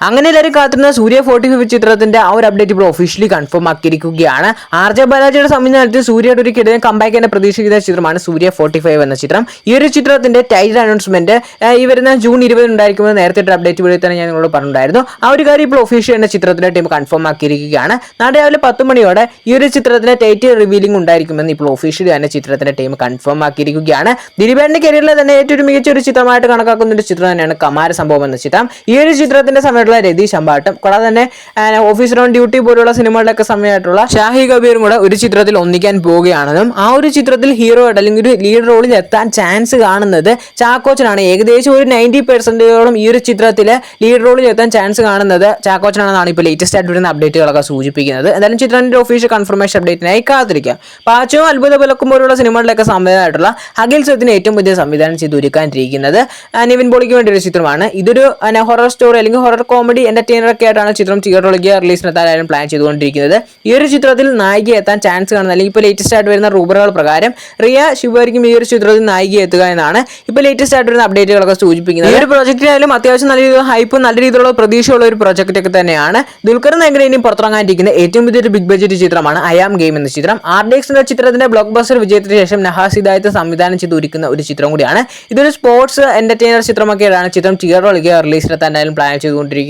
അങ്ങനെ എല്ലാവരും കാത്തിരുന്ന സൂര്യ ഫോർട്ടി ഫിഫ്റ്റ് ചിത്രത്തിന്റെ ആ ഒരു അപ്ഡേറ്റ് ഇപ്പോൾ ഒഫീഷ്യലി കൺഫേം ആക്കിയിരിക്കുകയാണ്. ആർ ജെ ബാലാജിയുടെ സംവിധാനത്തിൽ സൂര്യയുടെ ഒരു കിടന്ന് കമ്പാക്ക് തന്നെ പ്രതീക്ഷിക്കുന്ന ചിത്രമാണ് സൂര്യ ഫോർട്ടി ഫൈവ് എന്ന ചിത്രം. ഈ ഒരു ചിത്രത്തിന്റെ ടൈറ്റിൽ അനൗൺസ്മെന്റ് ഈ വരുന്ന ജൂൺ ഇരുപതിന് ഉണ്ടായിരിക്കുമെന്ന് നേരത്തെ ഒരു അപ്ഡേറ്റ് വീഡിയോ തന്നെ ഞാൻ നിങ്ങളോട് പറഞ്ഞിട്ടുണ്ടായിരുന്നു. ആ ഒരു കാര്യം ഇപ്പോൾ ഒഫീഷ്യൽ എന്ന ചിത്രത്തിന്റെ ടീം കൺഫേം ആക്കിയിരിക്കുകയാണ്. നാളെ രാവിലെ പത്ത് മണിയോടെ ഈ ഒരു ചിത്രത്തിന്റെ ടൈറ്റിൽ റിവീലിംഗ് ഉണ്ടായിരിക്കുമെന്ന് ഇപ്പോൾ ഒഫീഷ്യലി തന്നെ ചിത്രത്തിന്റെ ടീം കൺഫേം ആക്കിയിരിക്കുകയാണ്. ദിലീപേന്റെ കരിയറിലെ തന്നെ ഏറ്റവും മികച്ച ഒരു ചിത്രമായിട്ട് കണക്കാക്കുന്ന ഒരു ചിത്രം തന്നെയാണ് കമാര സംഭവം എന്ന ചിത്രം. ഈ ഒരു ചിത്രത്തിന്റെ സമയത്തുള്ള രതീഷ് അമ്പാട്ടും. കൂടാതെ തന്നെ ഓഫീസർ ഓൺ ഡ്യൂട്ടി പോലുള്ള സിനിമകളിലൊക്കെ സമയമായിട്ടുള്ള ഷാഹി കബീറും കൂടെ ഒരു ചിത്രത്തിൽ ഒന്നിക്കാൻ പോവുകയാണെന്നും ആ ഒരു ചിത്രത്തിൽ ഹീറോ ആയിട്ട് അല്ലെങ്കിൽ ഒരു ലീഡ് റോളിൽ എത്താൻ ചാൻസ് കാണുന്നത് ചാക്കോച്ചനാണ്. ഏകദേശം ഒരു നയന്റി പെർസെന്റേജോളം ഈ ഒരു ചിത്രത്തിൽ ലീഡ് റോളിൽ എത്താൻ ചാൻസ് കാണുന്നത് ചാക്കോച്ചനാണെന്നാണ് ഇപ്പോൾ ലേറ്റസ്റ്റ് ആയിട്ട് വരുന്ന അപ്ഡേറ്റുകളൊക്കെ സൂചിപ്പിക്കുന്നത്. എന്തായാലും ചിത്രത്തിന്റെ ഒഫീഷ്യൽ കൺഫർമേഷൻ അപ്ഡേറ്റിനായി കാത്തിരിക്കാം. പാച്ചവും അത്ഭുത പുലക്കും പോലുള്ള സിനിമകളിലൊക്കെ സംവിധാനമായിട്ടുള്ള അഖിൽ സത്തിന് ഏറ്റവും പുതിയ സംവിധാനം ചെയ്ത് ഒരുക്കാനിരിക്കുന്നത് നിവിൻ പോളിക്ക് വേണ്ടി ഒരു ചിത്രമാണ്. ഇതൊരു ഹൊറർ സ്റ്റോറി അല്ലെങ്കിൽ ഹൊറർ കോമഡി എന്റർടൈനർ ഒക്കെ ആയിട്ടാണ് ചിത്രം തിയേറ്ററിലേക്ക് റിലീസിനെത്താനായാലും പ്ലാൻ ചെയ്തുകൊണ്ടിരിക്കുന്നത്. ഈ ഒരു ചിത്രത്തിൽ നായിക എത്താൻ ചാൻസ് കാണുന്ന അല്ലെങ്കിൽ ഇപ്പോൾ ലേറ്റസ്റ്റ് ആയിട്ട് വരുന്ന റൂബറുകൾ പ്രകാരം റിയ ശിവായിരിക്കും ഈ ഒരു ചിത്രത്തിൽ നായിക എത്തുക എന്നാണ് ഇപ്പോൾ ലേറ്റസ്റ്റ് ആയിട്ട് വരുന്ന അപ്ഡേറ്റുകളൊക്കെ സൂചിപ്പിക്കുന്നത്. ഈ ഒരു പ്രോജക്റ്റിനായാലും അത്യാവശ്യം നല്ല രീതിയിൽ ഹൈപ്പും നല്ല രീതിയിലുള്ള പ്രതീക്ഷയുള്ള ഒരു പ്രോജക്റ്റ് ഒക്കെ തന്നെയാണ്. ദുൽഖർ നായകനെ ഇനി പുറത്തിറങ്ങാനിരിക്കുന്ന ഏറ്റവും വലിയൊരു ബിഗ് ബഡ്ജറ്റ് ചിത്രമാണ് അയാം ഗെയിം എന്ന ചിത്രം. ആർ ഡി എക്സ് എന്ന ചിത്രത്തിന്റെ ബ്ലോക്ക് ബസ്റ്റർ വിജയത്തിന് ശേഷം നഹാസ് ഹിദായത്ത് സംവിധാനം ചെയ്ത് ഒരുക്കുന്ന ഒരു ചിത്രം കൂടിയാണ്. ഇതൊരു സ്പോർട്സ് എന്റർടൈനർ ചിത്രമൊക്കെയാണ് ചിത്രം തിയേറ്ററിലേക്ക് റിലീസിനെത്താൻ എന്തായാലും പ്ലാൻ ചെയ്തുകൊണ്ടിരിക്കുന്നത്.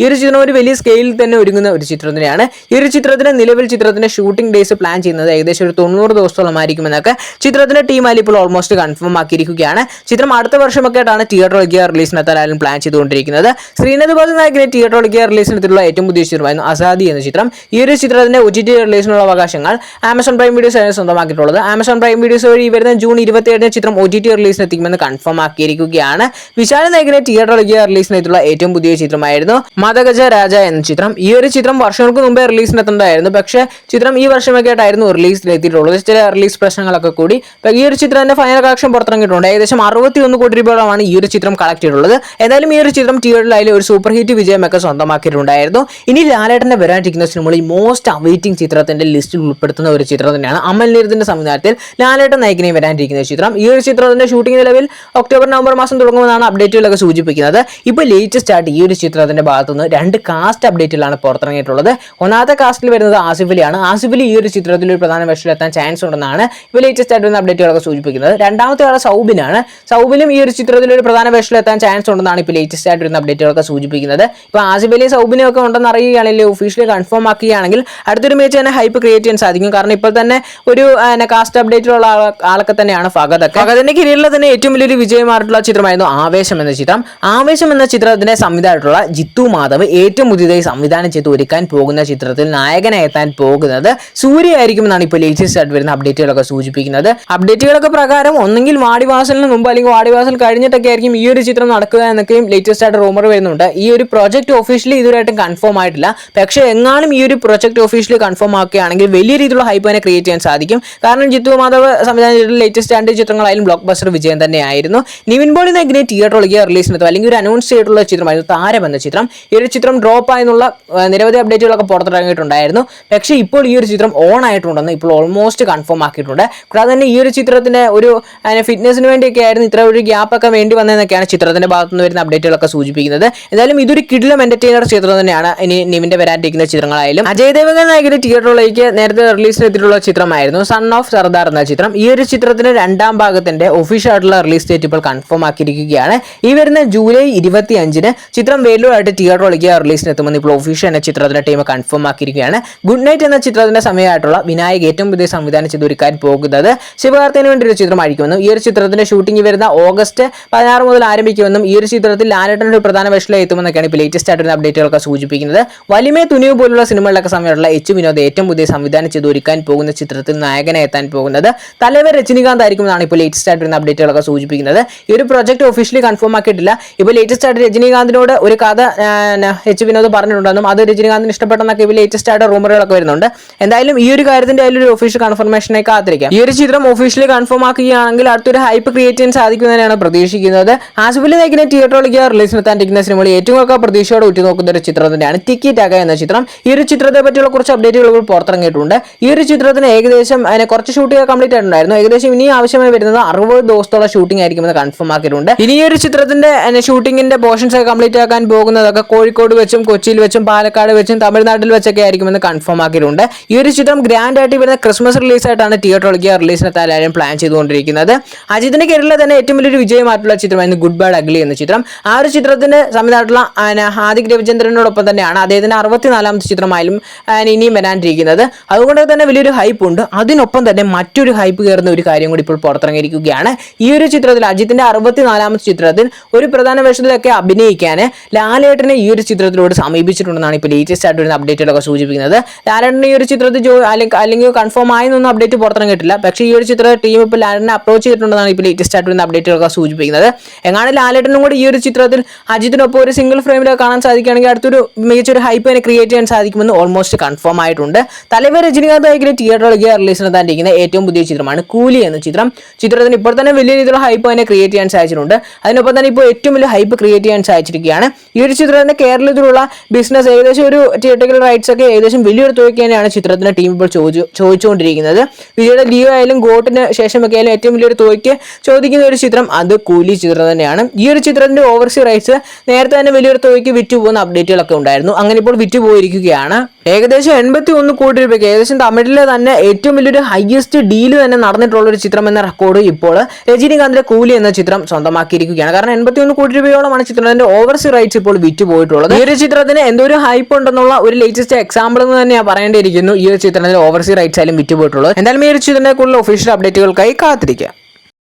ഈ ഒരു ചിത്രം ഒരു വലിയ സ്കെയിലിൽ തന്നെ ഒരുങ്ങുന്ന ഒരു ചിത്രം തന്നെയാണ്. ഈ ഒരു ചിത്രത്തിന് നിലവിൽ ചിത്രത്തിന്റെ ഷൂട്ടിംഗ് ഡേയ്സ് പ്ലാൻ ചെയ്യുന്നത് ഏകദേശം ഒരു തൊണ്ണൂറ് ദിവസത്തോളം ആയിരിക്കുമെന്നൊക്കെ ചിത്രത്തിന്റെ ടീം ആയി ഇപ്പോൾ ഓൾമോസ്റ്റ് കൺഫേം ആക്കിയിരിക്കുകയാണ്. ചിത്രം അടുത്ത വർഷമൊക്കെ ആയിട്ടാണ് തിയേറ്ററിലേക്ക് റിലീസിനെത്താൻ പ്ലാൻ ചെയ്തുകൊണ്ടിരിക്കുന്നത്. ശ്രീനദ് ബാദ് നായകനെ തിയേറ്ററിലേക്ക് റിലീസിനെത്തിയുള്ള ഏറ്റവും പുതിയ ചിത്രമായിരുന്നു അസാദി എന്ന ചിത്രം. ഈ ഒരു ചിത്രത്തിന്റെ ഒ ടി ടി റിലീസിനുള്ള അവകാശങ്ങൾ ആമസോൺ പ്രൈം വീഡിയോസ് ആണ് സ്വന്തമാക്കിയിട്ടുള്ളത്. ആമസോൺ പ്രൈം വീഡിയോസ് വഴി വരുന്ന ജൂൺ ഇരുപത്തിയേഴിന് ചിത്രം ഒ ടി ടി റിലീസിനെത്തിക്കുമെന്ന് കൺഫേം ആക്കിയിരിക്കുകയാണ്. വിശാല നായകനെ തിയേറ്ററിലേക്ക് റിലീസിനെത്തിയുള്ള ഏറ്റവും പുതിയ ചിത്രമായിരുന്നു മതഗജ രാജ എന്ന ചിത്രം. ഈ ഒരു ചിത്രം വർഷങ്ങൾക്ക് മുമ്പേ റിലീസിനെത്തേണ്ടതായിരുന്നു പക്ഷേ ചിത്രം ഈ വർഷമൊക്കെ ആയിട്ടായിരുന്നു റിലീസിലെത്തിയിട്ടുള്ളത് ചില റിലീസ് പ്രശ്നങ്ങളൊക്കെ കൂടി. ഈ ഒരു ചിത്രത്തിന്റെ ഫൈനൽ കളക്ഷൻ പുറത്തിറങ്ങിയിട്ടുണ്ട്. ഏകദേശം അറുപത്തി ഒന്ന് കോടി രൂപയോളമാണ് ഈ ഒരു ചിത്രം കളക്ട് ചെയ്തിട്ടുള്ളത്. ഏതായാലും ഈ ഒരു ചിത്രം തിയേറ്ററിലായാലും ഒരു സൂപ്പർ ഹിറ്റ് വിജയമൊക്കെ സ്വന്തമാക്കിയിട്ടുണ്ടായിരുന്നു. ഇനി ലാലേട്ടന്റെ വരാനിരിക്കുന്ന സിനിമകളിൽ മോസ്റ്റ് അവൈറ്റിംഗ് ചിത്രത്തിന്റെ ലിസ്റ്റിൽ ഉൾപ്പെടുത്തുന്ന ഒരു ചിത്രം തന്നെയാണ് അമൽ നീരത്തിന്റെ സംവിധാനത്തിൽ ലാലേട്ടൻ നായകനെ വരാനിരിക്കുന്ന ചിത്രം. ഈ ഒരു ചിത്രത്തിന്റെ ഷൂട്ടിംഗ് നിലവിൽ ഒക്ടോബർ നവംബർ മാസം തുടങ്ങുമെന്നാണ് അപ്ഡേറ്റുകളൊക്കെ സൂചിപ്പിക്കുന്നത്. ഇപ്പോൾ ലേറ്റസ്റ്റ് ആയിട്ട് ഈ ഒരു ചിത്രത്തിന്റെ ഭാഗത്തുനിന്ന് രണ്ട് കാസ്റ്റ് അപ്ഡേറ്റിലാണ് പുറത്തിറങ്ങിയിട്ടുള്ളത്. ഒന്നാമത്തെ കാസ്റ്റിൽ വരുന്നത് ആസിഫ് അലിയാണ്. ആസിഫ് അലി ഈ ഒരു ചിത്രത്തിൽ ഒരു പ്രധാന വേഷത്തിലെത്താൻ ചാൻസ് ഉണ്ടെന്നാണ് ഇപ്പോൾ ലേറ്റസ്റ്റ് ആയിട്ട് അപ്ഡേറ്റുകളൊക്കെ സൂചിപ്പിക്കുന്നത്. രണ്ടാമത്തെ ആൾ സൗബിനാണ്. സൗബിനും ഈ ഒരു ചിത്രത്തിൽ ഒരു പ്രധാന വേഷത്തിലെത്താൻ ചാൻസ് ഉണ്ടെന്നാണ് ഇപ്പോൾ ലേറ്റസ്റ്റ് ആയിട്ട് വരുന്ന അപ്ഡേറ്റുകളൊക്കെ സൂചിപ്പിക്കുന്നത്. ഇപ്പോൾ ആസിഫ് അലിയും സൗബിനും ഒക്കെ ഉണ്ടെന്ന് അറിയുകയാണെങ്കിൽ ഒഫീഷ്യലി കൺഫേം ആക്കുകയാണെങ്കിൽ അടുത്തൊരു മേച്ച് തന്നെ ഹൈപ്പ് ക്രിയേറ്റ് ചെയ്യാൻ സാധിക്കും. കാരണം ഇപ്പോൾ തന്നെ ഒരു കാസ്റ്റ് അപ്ഡേറ്റിലുള്ള ആളൊക്കെ തന്നെയാണ് ഫഗതൊക്കെ ഫഗതിന്റെ കരിയറിലെ തന്നെ ഏറ്റവും വലിയൊരു വിജയമായിട്ടുള്ള ചിത്രമായിരുന്നു ആവേശം എന്ന ചിത്രം. ആവേശം എന്ന ചിത്രത്തിന്റെ സംവിധാനമായിട്ടുള്ള ജിത്തു മാധവ് ഏറ്റവും പുതിയതായി സംവിധാനം ചെയ്ത് ഒരുക്കാൻ പോകുന്ന ചിത്രത്തിൽ നായകനായി എത്താൻ പോകുന്നത് സൂര്യ ആയിരിക്കും എന്നാണ് ഇപ്പോൾ ലേറ്റസ്റ്റ് ആയിട്ട് വരുന്ന അപ്ഡേറ്റുകളൊക്കെ സൂചിപ്പിക്കുന്നത്. അപ്ഡേറ്റുകളൊക്കെ പ്രകാരം ഒന്നെങ്കിൽ വാടിവാസലിന് മുമ്പ് അല്ലെങ്കിൽ വാടിവാസൽ കഴിഞ്ഞിട്ടൊക്കെ ആയിരിക്കും ഈ ഒരു ചിത്രം നടക്കുക എന്നൊക്കെയും ലേറ്റസ്റ്റ് ആയിട്ട് റൂമർ വരുന്നുണ്ട്. ഈ ഒരു പ്രോജക്റ്റ് ഒഫീഷ്യലി ഇതുവരെയായിട്ടും കൺഫേം ആയിട്ടില്ല. പക്ഷേ എങ്ങാനും ഈ ഒരു പ്രൊജക്ട് ഒഫീഷ്യലി കൺഫേം ആക്കുകയാണെങ്കിൽ വലിയ രീതിയിലുള്ള ഹൈപ്പ് തന്നെ ക്രിയേറ്റ് ചെയ്യാൻ സാധിക്കും. കാരണം ജിത്തു മാധവ് സംവിധാനം ചെയ്ത ലേറ്റസ്റ്റ് രണ്ട് ചിത്രങ്ങളായാലും ബ്ലോക്ക് ബസ്റ്റർ വിജയം തന്നെയായിരുന്നു. നിവിൻ പോളി നായകനെ തിയേറ്ററിലേക്ക് റിലീസിനെത്തും അല്ലെങ്കിൽ ഒരു അനൗൺസ് ചെയ്തിട്ടുള്ള ചിത്രമായിരുന്നു താരം എന്ന ചിത്രം. ഈ ഒരു ചിത്രം ഡ്രോപ്പ് ആയെന്നുള്ള നിരവധി അപ്ഡേറ്റുകളൊക്കെ പുറത്തിറങ്ങിയിട്ടുണ്ടായിരുന്നു. പക്ഷേ ഇപ്പോൾ ഈ ഒരു ചിത്രം ഓൺ ആയിട്ടുണ്ടെന്ന് ഇപ്പോൾ ഓൾമോസ്റ്റ് കൺഫേം ആക്കിയിട്ടുണ്ട്. കൂടാതെ തന്നെ ഈ ഒരു ചിത്രത്തിന്റെ ഒരു ഫിറ്റ്നസിന് വേണ്ടിയൊക്കെ ആയിരുന്നു ഇത്ര ഒരു ഗ്യാപ്പ് ഒക്കെ വേണ്ടി വന്നതെന്നൊക്കെയാണ് ചിത്രത്തിന്റെ ഭാഗത്തുനിന്ന് വരുന്ന അപ്ഡേറ്റുകളൊക്കെ സൂചിപ്പിക്കുന്നത്. എന്തായാലും ഇതൊരു കിഡിലും എന്റർടൈനർ ചിത്രം തന്നെയാണ് ഇനി നിവിന്റെ വരാനിരിക്കുന്ന ചിത്രങ്ങളായാലും. അജയ് ദേവൻ നായകന്റെ തിയേറ്ററിലേക്ക് നേരത്തെ റിലീസ് ചെയ്തിട്ടുള്ള ചിത്രമായിരുന്നു സൺ ഓഫ് സർദാർ എന്ന ചിത്രം. ഈ ഒരു ചിത്രത്തിന്റെ രണ്ടാം ഭാഗത്തിന്റെ ഒഫീഷ്യൽ ആയിട്ടുള്ള റിലീസ് ഡേറ്റ് ഇപ്പോൾ കൺഫേം ആക്കിയിരിക്കുകയാണ്. ഈ വരുന്ന ജൂലൈ ഇരുപത്തി അഞ്ചിന് ചിത്രം വേലൂരായിട്ട് റിലീസിന് എത്തുമെന്ന് ഇപ്പോൾ ഒഫീഷ്യൽ എന്ന ചിത്രത്തിന്റെ ടീം കൺഫേം ആക്കിയിരിക്കുകയാണ്. ഗുഡ് നൈറ്റ് എന്ന ചിത്രത്തിന്റെ സമയമായിട്ടുള്ള വിനായക് ഏറ്റവും പുതിയ സംവിധാനം ചെയ്ത് ഒരുക്കാൻ പോകുന്നത് ശിവകാർത്തിന് വേണ്ടി ഒരു ചിത്രമായിരിക്കുമെന്നും ഈ ഒരു ചിത്രത്തിന്റെ ഷൂട്ടിംഗ് വരുന്ന ഓഗസ്റ്റ് പതിനാറ് മുതൽ ആരംഭിക്കുമെന്നും ഈ ഒരു ചിത്രത്തിൽ ലാലേട്ടൻ ഒരു പ്രധാന വേഷത്തിൽ എത്തുമെന്നൊക്കെയാണ് ഇപ്പോൾ ലേറ്റസ്റ്റ് ആയിട്ടുള്ള അപ്ഡേറ്റുകളൊക്കെ സൂചിപ്പിക്കുന്നത്. വലിമേ തുനിവ് പോലുള്ള സിനിമകളിലൊക്കെ സമയമുള്ള എച്ച് വിനോദ് ഏറ്റവും പുതിയ സംവിധാനം ചെയ്ത് ഒരുക്കാൻ പോകുന്ന ചിത്രത്തിൽ നായകനെ എത്താൻ പോകുന്നത് തലവർ രജനികാന്ത് ആയിരിക്കുമെന്നാണ് ഇപ്പോൾ ലേറ്റസ്റ്റ് ആയിട്ടുള്ള അപ്ഡേറ്റുകളൊക്കെ സൂചിപ്പിക്കുന്നത്. ഈ ഒരു പ്രൊജക്ട് ഒഫീഷ്യലി കൺഫേം ആക്കിയിട്ടില്ല. ഇപ്പോൾ ലേറ്റസ്റ്റ് ആയിട്ട് രജനീകാന്തിനോട് ഒരു കഥ എച്ച് വിനോദ് പറഞ്ഞിട്ടുണ്ടെന്നും അത് രജനീകാന്തിന് ഇഷ്ടപ്പെട്ടെന്നൊക്കെ ഇപ്പോൾ ലേറ്റസ്റ്റ് ആയിട്ട് റൂമറുകളൊക്കെ വരുന്നുണ്ട്. എന്തായാലും ഈ ഒരു കാര്യത്തിന്റെ അതിലൊരു ഒഫീഷ്യൽ കൺഫർമേഷനെ കാത്തിരിക്കാം. ഈ ഒരു ചിത്രം ഒഫീഷ്യലി കൺഫേം ആക്കുകയാണെങ്കിൽ അടുത്തൊരു ഹൈപ്പ് ക്രിയേറ്റ് ചെയ്യാൻ സാധിക്കുന്നതിനാണ് പ്രതീക്ഷിക്കുന്നത്. ആസിഫലി നയിക്കുന്ന തിയേറ്ററിലേക്ക് റിലീസിനെത്താനിരിക്കുന്ന സിനിമയിൽ ഏറ്റവും ഒക്കെ പ്രതീക്ഷയോടെ ഉറ്റുനോക്കുന്ന ഒരു ചിത്രം തന്നെയാണ് ടിക്കി ടാഗ എന്ന ചിത്രം. ഈ ഒരു ചിത്രത്തെ പറ്റിയുള്ള കുറച്ച് അപ്ഡേറ്റുകൾ പുറത്തിറങ്ങിയിട്ടുണ്ട്. ഈ ഒരു ചിത്രത്തിന് ഏകദേശം അതിനെ കുറച്ച് ഷൂട്ടിംഗ് കംപ്ലീറ്റ് ആയിട്ടുണ്ടായിരുന്നു. ഏകദേശം ഇനി ആവശ്യമായി വരുന്നത് അറുപത് ദിവസത്തോളം ഷൂട്ടിംഗ് ആയിരിക്കുമെന്ന് കൺഫേം ആക്കിയിട്ടുണ്ട്. ഇനി ഈ ഒരു ചിത്രത്തിന്റെ ഷൂട്ടിംഗിന്റെ പോർഷൻസ് കംപ്ലീറ്റ് ആക്കാൻ പോകുന്നതൊക്കെ കോഴിക്കോട് വെച്ചും കൊച്ചിയിൽ വെച്ചും പാലക്കാട് വെച്ചും തമിഴ്നാട്ടിൽ വെച്ചൊക്കെ ആയിരിക്കും എന്ന് കൺഫേം ആക്കിയിട്ടുണ്ട്. ഈ ഒരു ചിത്രം ഗ്രാൻഡ് ആയിട്ട് വരുന്ന ക്രിസ്മസ് റിലീസായിട്ടാണ് തിയേറ്ററിലേക്ക് റിലീസിന് എല്ലാവരും പ്ലാൻ ചെയ്തുകൊണ്ടിരിക്കുന്നത്. അജിത്തിന്റെ കരിയറിലെ തന്നെ ഏറ്റവും വലിയൊരു വിജയമായിട്ടുള്ള ചിത്രമായിരുന്നു ഗുഡ് ബാഡ് അഗ്ലി എന്ന ചിത്രം. ആ ഒരു ചിത്രത്തിന്റെ സംവിധാനമായിട്ടുള്ള ആന, ഹാദിക് രവിചന്ദ്രനോടൊപ്പം തന്നെയാണ് അദ്ദേഹത്തിന്റെ അറുപത്തിനാലാമത്തെ ചിത്രമായാലും ഇനിയും വരാനിരിക്കുന്നത്. അതുകൊണ്ട് തന്നെ വലിയൊരു ഹൈപ്പ് ഉണ്ട്. അതിനൊപ്പം തന്നെ മറ്റൊരു ഹൈപ്പ് കയറുന്ന ഒരു കാര്യം കൂടി ഇപ്പോൾ പുറത്തിറങ്ങിയിരിക്കുകയാണ്. ഈ ഒരു ചിത്രത്തിൽ അജിത്തിന്റെ അറുപത്തിനാലാമത്തെ ചിത്രത്തിൽ ഒരു പ്രധാന വേഷത്തിലൊക്കെ അഭിനയിക്കാൻ ലാലേട്ടനെ ഈ ഒരു ചിത്രത്തിലൂടെ സമീപിച്ചിട്ടുണ്ടെന്നാണ് ഇപ്പോൾ ലേറ്റസ്റ്റ് ആയിട്ട് വരുന്ന അപ്ഡേറ്റുകളൊക്കെ സൂചിപ്പിക്കുന്നത്. ലാലേട്ടൻ ഈ ഒരു ചിത്രത്തിൽ ജോ അല്ലെങ്കിൽ കൺഫേം ആയെന്നൊന്നും അപ്ഡേറ്റ് പുറത്തിറങ്ങിയിട്ടില്ല പക്ഷേ ഈ ഒരു ചിത്ര ടീം ഇപ്പോൾ ലാലേട്ടനെ അപ്രോച്ച് ചെയ്തിട്ടുണ്ടെന്നാണ് ഇപ്പോൾ ലേറ്റസ്റ്റ് ആയിട്ട് വരുന്ന അപ്ഡേറ്റുകളൊക്കെ സൂചിപ്പിക്കുന്നത്. എങ്ങാണ് ലാലേട്ടനും കൂടി ഈ ഒരു ചിത്രത്തിൽ അജിത്തിനൊപ്പം ഒരു സിംഗിൾ ഫ്രെയിമിലൊക്കെ കാണാൻ സാധിക്കുകയാണെങ്കിൽ അടുത്തൊരു മികച്ചൊരു ഹൈപ്പ് തന്നെ ക്രിയേറ്റ് ചെയ്യാൻ സാധിക്കുമെന്ന് ഓൾമോസ്റ്റ് കൺഫേം ആയിട്ടുണ്ട്. തലവർ രജനികാന്ത് നായകിലെ തിയേറ്ററിലേക്ക് റിലീസിന് തന്നിരിക്കുന്ന ഏറ്റവും പുതിയ ചിത്രമാണ് കൂലി എന്ന ചിത്രം. ചിത്രത്തിന് ഇപ്പോൾ തന്നെ വലിയ രീതിയിലുള്ള ഹൈപ്പ് തന്നെ ക്രിയേറ്റ് ചെയ്യാൻ സാധിച്ചിട്ടുണ്ട്. അതിനൊപ്പം തന്നെ ഇപ്പോൾ ഏറ്റവും വലിയ ഹൈപ്പ് ക്രിയേറ്റ് ചെയ്യാൻ സാധിച്ചിരിക്കുകയാണ്. ഒരു ചിത്രത്തിന്റെ കേരളത്തിലുള്ള ബിസിനസ് ഏകദേശം ഒരു തിയേറ്ററിക്കൽ റൈറ്റ്സ് ഒക്കെ ഏകദേശം വലിയൊരു തുകയ്ക്ക് തന്നെയാണ് ചിത്രത്തിന്റെ ടീം ഇപ്പോൾ ചോദിച്ചു ചോദിച്ചുകൊണ്ടിരിക്കുന്നത്. വിജയുടെ ലിയോ ആയാലും ഗോട്ടിന് ശേഷമൊക്കെ ആയാലും ഏറ്റവും വലിയൊരു തുകയ്ക്ക് ചോദിക്കുന്ന ഒരു ചിത്രം അത് കൂലി ചിത്രം തന്നെയാണ്. ഈ ഒരു ചിത്രത്തിന്റെ ഓവർസീ റൈറ്റ്സ് നേരത്തെ തന്നെ വലിയൊരു തുകയ്ക്ക് വിറ്റ് പോകുന്ന അപ്ഡേറ്റുകളൊക്കെ ഉണ്ടായിരുന്നു. അങ്ങനെ ഇപ്പോൾ വിറ്റ് പോയിരിക്കുകയാണ് ഏകദേശം എൺപത്തി ഒന്ന് കോടി രൂപയ്ക്ക് ഏകദേശം തമിഴിലെ തന്നെ ഏറ്റവും വലിയൊരു ഹയസ്റ്റ് ഡീൽ തന്നെ നടന്നിട്ടുള്ള ഒരു ചിത്രം എന്ന റെക്കോർഡ് ഇപ്പോൾ രജനീകാന്തിന്റെ കൂലി എന്ന ചിത്രം സ്വന്തമാക്കിയിരിക്കുകയാണ്. കാരണം എൺപത്തി ഒന്ന് കോടി രൂപയോളമാണ് ചിത്രത്തിന്റെ ഓവർസീ റൈറ്റ്സ് ഇപ്പോൾ വിറ്റ് പോയിട്ടുള്ളത് ഈ ഒരു ചിത്രത്തിന് എന്തോ ഒരു ഹൈപ്പ് ഉണ്ടെന്നുള്ള ഒരു ലേറ്റസ്റ്റ് എക്സാമ്പിൾ എന്ന് തന്നെയാണ് പറയേണ്ടിയിരിക്കുന്നു. ഈ ഒരു ചിത്രത്തിന്റെ ഓവർസീ റൈറ്റ്സ് ആയാലും വിറ്റ് പോയിട്ടുള്ളത് എന്തായാലും ഈ ഒരു ചിത്രത്തെ കൂടുതൽ ഒഫീഷ്യൽ അപ്ഡേറ്റുകൾക്കായി കാത്തിരിക്കാം